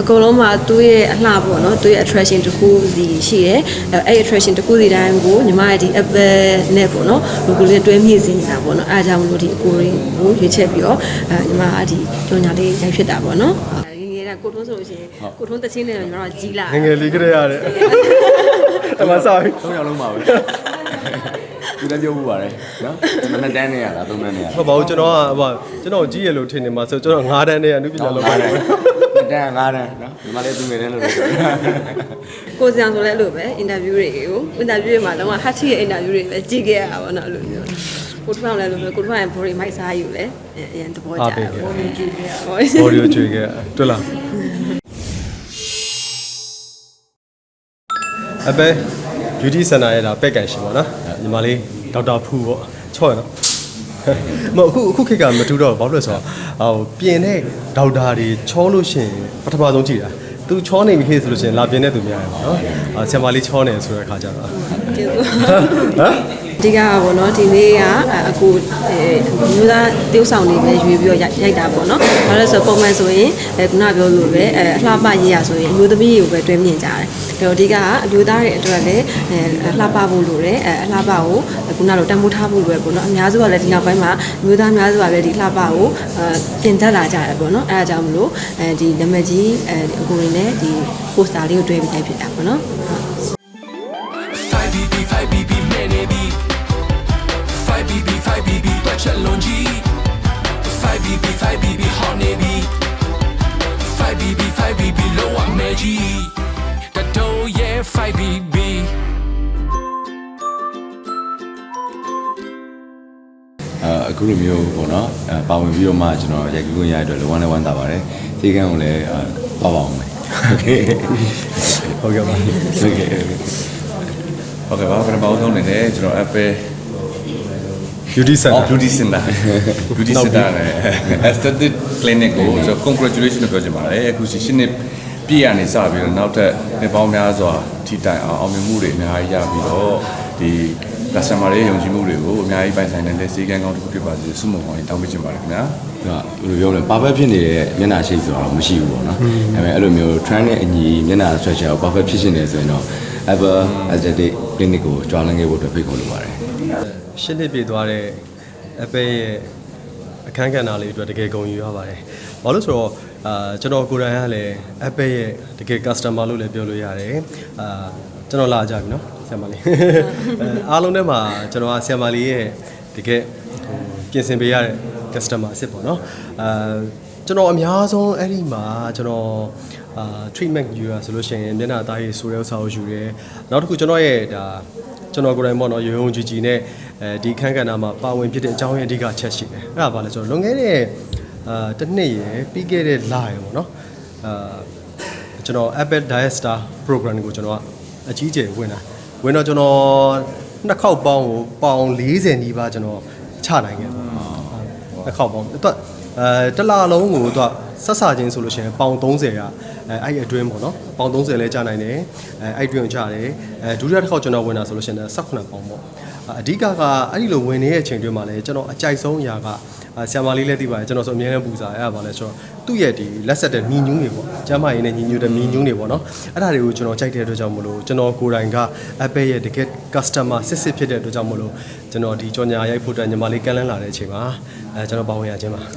အကုန်လုံးမှာသူ့ရဲ့အလှပေါ့နော်သူ့ရဲ့ attraction တစ်ခုစီရှိတယ်အဲအဲ့ attraction တစ်ခုစီတိုင်းကိုညီမရဲ့ဒီ apple နဲ့ပေါ့နော်လူကိုလေးတွဲမြင့်စေနေတာပေါ့နော်အားကြောင့်မလို့ဒီအကိုရင်းကိုရွေးချက်ပြီးတော့အဲညီမကဒီကြော်ညာလေးရိုက်ဖြစ်တာပေါ့နော်ငယ်ငယ်ကကိုထွန်းဆိုလို့ရှိရင်ကိုထွန်းတချင်းနဲ့ညီမတို့ကြီးလာငယ်ငယ်လေးကလေးရတယ်အမစားပြီသုံးယောက်လုံးပါပဲသူလည်းပြောမှုပါတယ်နော်မနှစ်တန်းနဲ့ရတာသုံးတန်းနဲ့ရတာဟုတ်ပါဘူးကျွန်တော်ကဟိုကျွန်တော်ကြီးရလို့ထင်နေမှာဆိုကျွန်တော်9တန်းနဲ့အနုပညာလုပ်ပါတယ်နှစ် တန်းငါးတန်းနော်ဒီမှာလည်းသူငယ်တန်းလို့ပြောတယ်ကိုစံဆိုလဲအဲ့လိုပဲအင်တာဗျူးတွေကိုအင်တာဗျူးတွေမှာတော့ဟာတီရဲ့အင်တာဗျူးတွေပဲကြည့်ခဲ့ရတာပေါ့နော်အဲ့လိုမျိုးကိုထွန်းလည်းလိုမျိုးကိုထွန်းရဲ့ body မိုက်စားယူလဲအရင်သဘောကျတယ် body ကြည့်ခဲ့ရပါဘော်ဒီကိုကျွေခဲ့တွေ့လားအပဲ beauty center ရဲ့ဒါပက်ကန်ရှင်ပေါ့နော်ညီမလေးဒေါက်တာဖူပေါ့ချော့ရနော် မဟုတ်အခုအခုခေတ်ကမတူတော့ဘာလို့လဲဆိုတော့ဟိုပြင်တဲ့ဒေါက်တာတွေချောလို့ရှိရင်ပထမဆုံးကြည့်တာသူချောနေပြီခေတ်ဆိုလို့ရှိရင်လာပြင်တဲ့သူများရပါတော့အာဆရာမလေးချောနေဆိုတဲ့အခါကျတော့ကျေးဇူးဟမ်အဓိကကပေါ့နော်ဒီနေ့ကအကူအဲမျိုးသားတိ ਉ ဆောင်နေပဲရွေးပြီးတော့ရိုက်တာပေါ့နော်။ဘာလို့လဲဆိုတော့ပုံမှန်ဆိုရင်အဲခုနပြောလို့ပဲအဲအလှပရေးရဆိုရင်အမျိုးသမီးတွေကိုပဲတွဲမြင်ကြတယ်။ဒါ တော့အဓိကအမျိုးသားတွေအတွက်လည်းအဲလှပဖို့လိုတယ်။အဲအလှပကိုခုနလိုတန်ဖိုးထားဖို့လိုရပေါ့နော်။အများစုကလည်းဒီနောက်ပိုင်းမှာအမျိုးသားအများစုကလည်းဒီလှပကိုအဲပြင်တတ်လာကြတယ်ပေါ့နော်။အဲဒါကြောင့်မလို့အဲဒီနာမည်ကြီးအဲအကူရင်းနဲ့ဒီပိုစတာလေးကိုတွဲပြီးတိုက်ဖြစ်တာပေါ့နော်။ 5BB 5BB မဲနေပြီ 5BB 5BB တွက်ချက်လုံးကြီး 5BB 5BB ဟောင်းနေပြီ 5BB 5BB လုံးဝမဲကြီးတတိုးရဲ့ 5BB အဲအခုလိုမျိုးပေါ့နော်အဲပါဝင်ပြီးတော့မှကျွန်တော်ရိုက်ကူးခွင့်ရတဲ့အတွက်လောကနဲ့ဝမ်းသာပါတယ်ဒီကံကိုလည်းအဲပါပါအောင်မယ်โอเค ဟုတ်ကဲ့ပါ โอเค ဟုတ်ကဲ့ပါပထမဆုံးအနေနဲ့ကျွန်တော် Apple beauty Oh, center Beauty Center Beauty Center နဲ့ Aesthetic Clinic ကိုကျွန်တော် congratulation လို့ပြောချင်ပါတယ်အခုရှိရှင်းနှစ် ပြည့်ရနေစပြီးတော့နောက်ထပ်နှစ်ပေါင်းများစွာထိတိုင်အောင်အောင်မြင်မှုတွေအများကြီးရပြီးတော့ဒီ customer တွေယုံကြည်မှုတွေကိုအများကြီးပိုင်ဆိုင်နိုင်တဲ့စီကံကောင်းတစ်ခုဖြစ်ပါစေဆုမွန်ကောင်းတောင်းပေးချင်ပါတယ်ခင်ဗျာသူကဘယ်လိုပြောလဲပါဖက်ဖြစ်နေတဲ့မျက်နှာရှိတ်ဆိုတာတော့မရှိဘူးပေါ့နော်ဒါပေမဲ့အဲ့လိုမျိုး trend နဲ့အညီမျက်နှာ structure ကို perfect ဖြစ်ရှင်နေဆိုရင်တော့ Apple Aesthetic Clinic ကိုကြွားလန်းခဲ့ဖို့အတွက်ဖိတ်ခေါ်လိုပါတယ်ရှင်းနှစ်ပြည့်သွားတဲ့ Apple ရဲ့အခန်းကဏ္ဍလေးအတွက်တကယ်ဂုဏ်ယူရပါတယ်။ဘာလို့ဆိုတော့ အာကျွန်တော်ကိုယ်တိုင်ကလည်း Apple ရဲ့တကယ် customer လို့လည်းပြောလို့ရတယ်။အာကျွန်တော်လာကြပြီနော်ဆရာမလေး။အဲအားလုံးထဲမှာကျွန်တော်ကဆရာမလေးရဲ့တကယ်ဟိုပြင်ဆင်ပေးရတဲ့ customer အစ်စ်ပေါ့နော်။အာကျွန်တော်အများဆုံးအဲ့ဒီမှာကျွန်တော်အာ treatment ယူရဆိုလို့ရှိရင်မျက်နှာသားရည်ဆိုတဲ့ဥစ္စာကိုယူတယ်။နောက်တစ်ခုကျွန်တော်ရဲ့ဒါကျွန်တော်ကိုယ်တိုင်ပေါ့နော်ရုံရုံကြည်ကြည်နဲ့အဲဒီခန်းကဏ္ဍမှာပါဝင်ဖြစ်တဲ့အကြောင်းရင်းအဓိကချက်ရှိတယ်အဲ့ဒါဘာလဲဆိုတော့လွန်ခဲ့တဲ့ အာတစ်နှစ်ရယ်ပြီးခဲ့တဲ့လရယ်ပေါ့နော်အာကျွန်တော် Apple Diastar program ကိုကျွန်တော်ကအကြီးကျယ်ဝင်တာဝင်တော့ကျွန်တော်နှစ်ခေါက်ပေါင်းကိုပေါင်40နီးပါးကျွန်တော်ချနိုင်ခဲ့တယ်နှစ်ခေါက်ပေါင်းတော့အဲတစ်လလုံးကိုသူကဆက်ဆာချင်းဆိုလို့ရှိရင်ပေါင်30ကအဲအဲ့ဒီအတွင်းပေါ့နော်ပေါင်30လဲကြာနိုင်တယ်အဲအဲ့ဒီအတွင်းကိုကြာတယ်အဲဒုတိယတစ်ခေါက်ကျွန်တော်ဝင်တာဆိုလို့ရှိရင်18ပေါင်ပေါ့အဓိကကအဲ့ဒီလိုဝင်နေတဲ့အချိန်တွင်းမှာလဲကျွန်တော်အကြိုက်ဆုံးအရာက ဆရာမလေးလည်းသိပါတယ်ကျွန်တော်ဆိုအများနဲ့ပူစားအဲ့ဒါပါလဲဆိုတော့သူ့ရဲ့ဒီလက်ဆက်တဲ့မီညူးတွေပေါ့ကျမ်းမာရေးနဲ့ညီညွတ်တဲ့မီညူးတွေပေါ့နော်အဲ့ဒါတွေကိုကျွန်တော်ကြိုက်တဲ့အတွက်ကြောင့်မလို့ကျွန်တော်ကိုယ်တိုင်က Apple ရဲ့တကယ် customer စစ်စစ်ဖြစ်တဲ့အတွက်ကြောင့်မလို့ကျွန်တော်ဒီကြော်ညာရိုက်ဖို့အတွက်ညီမလေးကမ်းလှမ်းလာတဲ့အချိန်မှာအဲကျွန်တော်ပါဝင်ရခြင်းပါအဲ့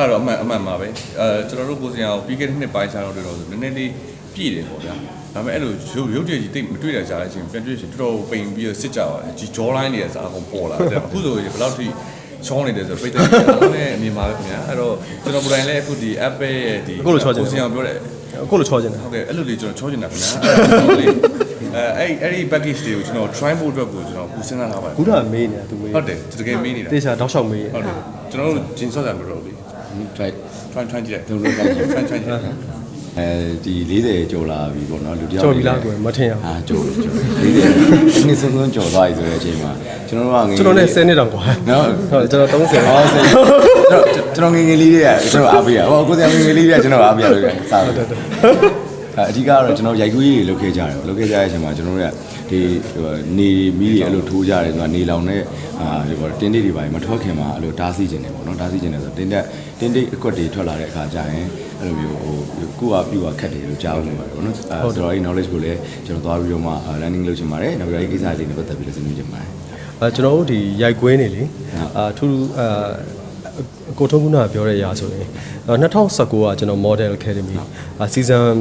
ဒါတော့အမှန်အမှန်ပါပဲအဲကျွန်တော်တို့ကိုစင်အောင်ပြီးခဲ့တဲ့နှစ်ပိုင်းခြားတော့တွေ့တော့ဆိုနည်းနည်းလေးပြည့်တယ်ပေါ့ဗျာဒါပေမဲ့အဲ့လိုရုပ်ရုပ်တည်ကြီးတိတ်မတွေ့တဲ့ကြားတဲ့အချိန်ပြန်တွေ့ရှင်တော်တော်ပိန်ပြီးတော့စစ်ကြပါတယ်ဒီ jaw line တွေစားအောင်ပေါ်လာတယ်အခုဆိုရင်ဘယ်လောက်ထိ ချောင်းနေတယ်ဆိုတော့ပိတ်တယ်နဲ့အမြင်ပါပဲခင်ဗျာအဲ့တော့ကျွန်တော်ကိုယ်တိုင်လည်းအခုဒီ Apple ရဲ့ဒီကိုစင်အောင်ပြောတယ်အခုလိုချောချင်တယ်ဟုတ်ကဲ့အဲ့လိုလေးကျွန်တော်ချောချင်တာခင်ဗျာအဲ့အဲ့အဲ့ဒီ package တွေကိုကျွန်တော် try ဖို့အတွက်ကိုကျွန်တော်ပူစဉ်းစားထားပါတယ်ခုနကမေးနေတာသူမေးဟုတ်တယ်တကယ်မင်းနေတာတေချာတောက်လျှောက်မေးဟုတ်တယ်ကျွန်တော်တို့ဂျင်းဆော့ကြမလို့လေ try try try ကြည့်လုံးလုံးကိုက် try try ကြည့် အဲဒီ40ကျော်လာပြီပေါ့နော်လူတယောက်ကျော်ပြီလားကိုမထင်အောင်အာကျော်ကျော်40နှစ်စုံစုံကျော်သွားပြီဆိုတဲ့အချိန်မှာကျွန်တော်တို့ကငယ်ကျွန်တော်နဲ့10နှစ်တောင်ကွာနော်ကျွန်တော်30ဟော10ကျွန်တော်ငယ်ငယ်လေးတွေကကျွန်တော်အားပေးရဟောကိုယ်တိုင်ငယ်ငယ်လေးတွေကကျွန်တော်အားပေးရလို့စားတယ်အဓိကကတော့ကျွန်တော်ရိုက်ကူးရေးတွေလုပ်ခဲ့ကြတယ်လုပ်ခဲ့ကြတဲ့အချိန်မှာကျွန်တော်တို့က ဒီနေမီးတွေအဲ့လိုထိုးကြတယ်ဆိုတာနေလောင်နဲ့အာဒီပေါ်တင်းတိတွေပါမထွက်ခင်မှာအဲ့လိုတားဆီးခြင်းတယ်ပေါ့နော်တားဆီးခြင်းတယ်ဆိုတင်းတက်တင်းတိအကွက်တွေထွက်လာတဲ့အခါကျရင်အဲ့လိုမျိုးဟိုကိုကပြူကခက်တယ်လို့ကြားလို့ပါတယ်ဗောနော်အဲဆိုတော့အဲ့ knowledge ကိုလည်းကျွန်တော်သွားပြီးတော့မှ learning လုပ်ချင်ပါတယ်နောက်ပြီးတော့အဲ့ကိစ္စလေးနဲ့ပတ်သက်ပြီးလည်းသိနေချင်ပါတယ်အဲကျွန်တော်တို့ဒီရိုက်ကွင်းနေလေအာထူးထူးအာကိုထုံးကုနာပြောတဲ့အရာဆိုရင်2019ကကျွန်တော် Model Academy အာ season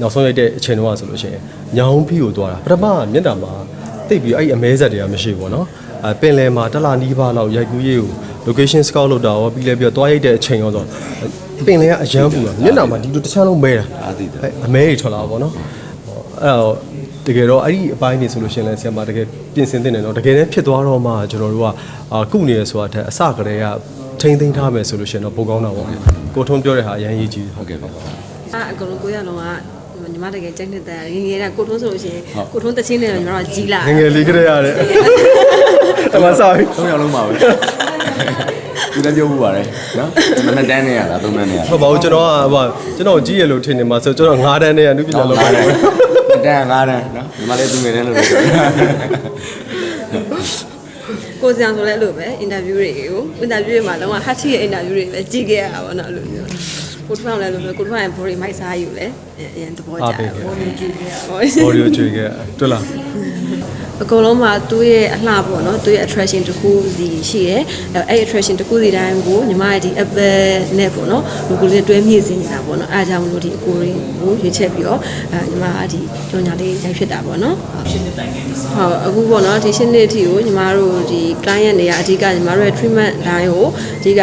နောက်ဆုံးရိုက်တဲ့အချိန်တုန်းကဆိုလို့ရှိရင်ညောင်ဖီကိုသွားတာပထမကမြင့်တာမှာတိတ်ပြီးအဲ့အမဲဆက်တွေကမရှိဘူးပေါ့နော်အဲပင်လယ်မှာတစ်လနီးပါးလောက်ရိုက်ကူးရေးကို location scout လုပ်တာရောပြီးလဲပြီးတော့သွားရိုက်တဲ့အချိန်ရောဆိုပင်လယ်ကအရန်ပူတာမျက်နှာမှာဒီလိုတစ်ချမ်းလုံးမဲတာအားသိတယ်အဲ့အမဲတွေထွက်လာတာပေါ့နော်အဲ့တော့တကယ်တော့အဲ့ဒီအပိုင်းနေဆိုလို့ရှိရင်လည်းဆရာမတကယ်ပြင်ဆင်တင်တယ်နော်တကယ်တမ်းဖြစ်သွားတော့မှကျွန်တော်တို့ကအာကုနေရဆိုတာအထက်အစကတည်းကထိမ့်သိမ်းထားမယ်ဆိုလို့ရှိရင်တော့ပိုကောင်းတာပေါ့ကိုထုံးပြောတဲ့ဟာအရင်ရေးကြည့်တယ်ဟုတ်ကဲ့ပါအာအကုန်လုံးကိုရလုံးက ညီမတကယ်ကြိုက်နေတဲ့ငငယ်ကကိုထုံးဆိုလို့ရှိရင်ကိုထုံးတချင်းနဲ့ညီမတို့ကြီးလာငယ်ငယ်လေးကတည်းကရတယ်အမစားပြီသုံးယောက်လုံးပါပဲသူလည်းပြောမှုပါတယ်နော်မနှစ်တန်းနဲ့ရတာသုံးတန်းနဲ့ရတာဟုတ်ပါဘူးကျွန်တော်ကဟိုကျွန်တော်ကြီးရလို့ထင်နေမှာဆိုကျွန်တော်9တန်းနဲ့အနုပညာလောက်ပါတယ်နှစ်တန်းငါးတန်းနော်ဒီမှာလည်းသူငယ်တန်းလို့ပြောတယ် ကိုစံဆိုလည်းအဲ့လိုပဲအင်တာဗျူးတွေကိုအင်တာဗျူးတွေမှာလုံးဝဟတ်ချီရဲ့အင်တာဗျူးတွေပဲကြည့်ခဲ့ရတာပေါ့နော်အဲ့လိုမျိုးကိုထွန်းလည်းလို့ကိုထွန်းရဲ့ body မိုက်စားယူလဲအရင်သဘောကျတယ် body ကြည့်ခဲ့ရပါ audio ကြွေခဲ့တွေ့လားအကုန်လုံးမှာသူ့ရဲ့အလှပေါ့နော်သူ့ရဲ့ attraction တစ်ခုစီရှိတယ်အဲအဲ့ attraction တစ်ခုစီတိုင်းကိုညီမရဲ့ဒီ apple နဲ့ပေါ့နော်ဒီကိုလေးတွဲမြည့်စင်နေတာပေါ့နော်အားကြောင့်မလို့ဒီအကိုရင်းကိုရွေးချက်ပြီးတော့အဲညီမကဒီကြော်ညာလေးရိုက်ဖြစ်တာပေါ့နော်ရှင်းနေတိုင်းဟုတ်အခုပေါ့နော်ဒီရှင်းနေအထိကိုညီမတို့ဒီ client တွေကအဓိကညီမတို့ရဲ့ treatment line ကိုအဓိက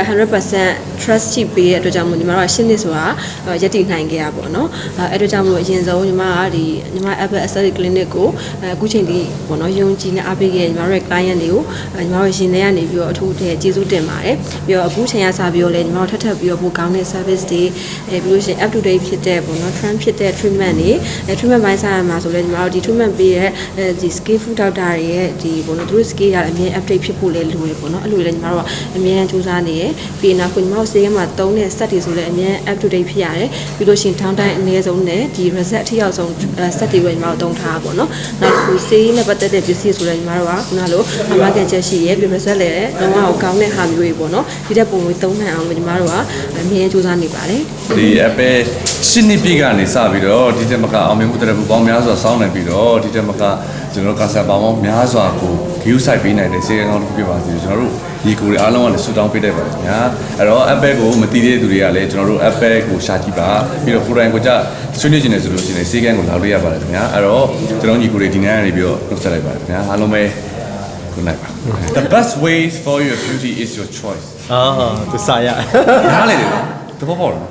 100% trust ရှိပေးတဲ့အတွက်ကြောင့်မို့ညီမတို့ကရှင်းနေဆိုတာယက်တည်နိုင်ခဲ့ရပေါ့နော်အဲအဲ့အတွက်ကြောင့်မလို့အရင်ဆုံးညီမကဒီညီမ apple aesthetic clinic ကိုအခုချိန်ဒီပေါ့နော်ယုံကြည်နေအားပေးခဲ့ညီမတို့ရဲ့ client တွေကိုညီမတို့ရှင်တွေကနေပြီးတော့အထူးတည်းကျေးဇူးတင်ပါတယ်ပြီးတော့အခုချိန်ရစားပြီးတော့လည်းညီမတို့ထပ်ထပ်ပြီးတော့ပိုကောင်းတဲ့ service တွေအဲပြီးလို့ရှိရင် up to date ဖြစ်တဲ့ပေါ့နော် trend ဖြစ်တဲ့ treatment တွေအဲ treatment ပိုင်းဆိုင်ရာမှာဆိုလည်းညီမတို့ဒီ treatment ပေးတဲ့အဲဒီ skin food doctor တွေရဲ့ဒီပေါ့နော်သူတို့ skill ရအမြဲ update ဖြစ်ဖို့လည်းလိုတယ်ပေါ့နော်အဲ့လိုလည်းညီမတို့ကအမြဲစူးစမ်းနေရပြီးရင်နောက်ကိုညီမတို့ဆေးကမှာသုံးတဲ့ set တွေဆိုလည်းအမြဲ up to date ဖြစ်ရတယ်ပြီးလို့ရှိရင် down time အနည်းဆုံးနဲ့ဒီ reset အထိရောက်ဆုံး set တွေကိုညီမတို့သုံးထားပါပေါ့နော်နောက်တစ်ခုဆေးနဲ့ပတ်သက်တဲ့ပစ္စည်းဆိုလည်းညီမတို့ကခုနလိုအမကန်ချက်ရှိရဲပြီး reset လည်းလုံးဝကောင်းတဲ့ဟာမျိုးတွေပေါ့နော်ဒီတဲ့ပုံမျိုးသုံးနိုင်အောင်ညီမတို့ကအမြဲစူးစမ်းနေပါတယ်ဒီ Apple ရှင်းနေပြီကနေစပြီးတော့ဒီတက်မကအောင်မြင်မှုတရပူပေါင်းများစွာစောင်းနေပြီးတော့ဒီတက်မကကျွန်တော်တို့ကာဆာပေါင်းပေါင်းများစွာကို view site ပေးနိုင်တဲ့စေကောင်းတစ်ခုဖြစ်ပါစေကျွန်တော်တို့ဒီကိုတွေအားလုံးကလည်းဆူတောင်းပေးတတ်ပါတယ်ခင်ဗျာအဲ့တော့ Apple ကိုမသိတဲ့သူတွေကလည်းကျွန်တော်တို့ Apple ကိုရှာကြည့်ပါပြီးတော့ကိုယ်တိုင်ကိုကြဆွေးနွေးချင်တယ်ဆိုလို့ရှိရင်စေကန်းကိုလာလို့ရပါတယ်ခင်ဗျာအဲ့တော့ကျွန်တော်ညီကိုတွေဒီနေ့ကနေပြီးတော့နှုတ်ဆက်လိုက်ပါတယ်ခင်ဗျာအားလုံးပဲ good night ပါ The best ways for your beauty is your choice အာသူစာရနားလေတယ်နော်တဘောပေါက်လား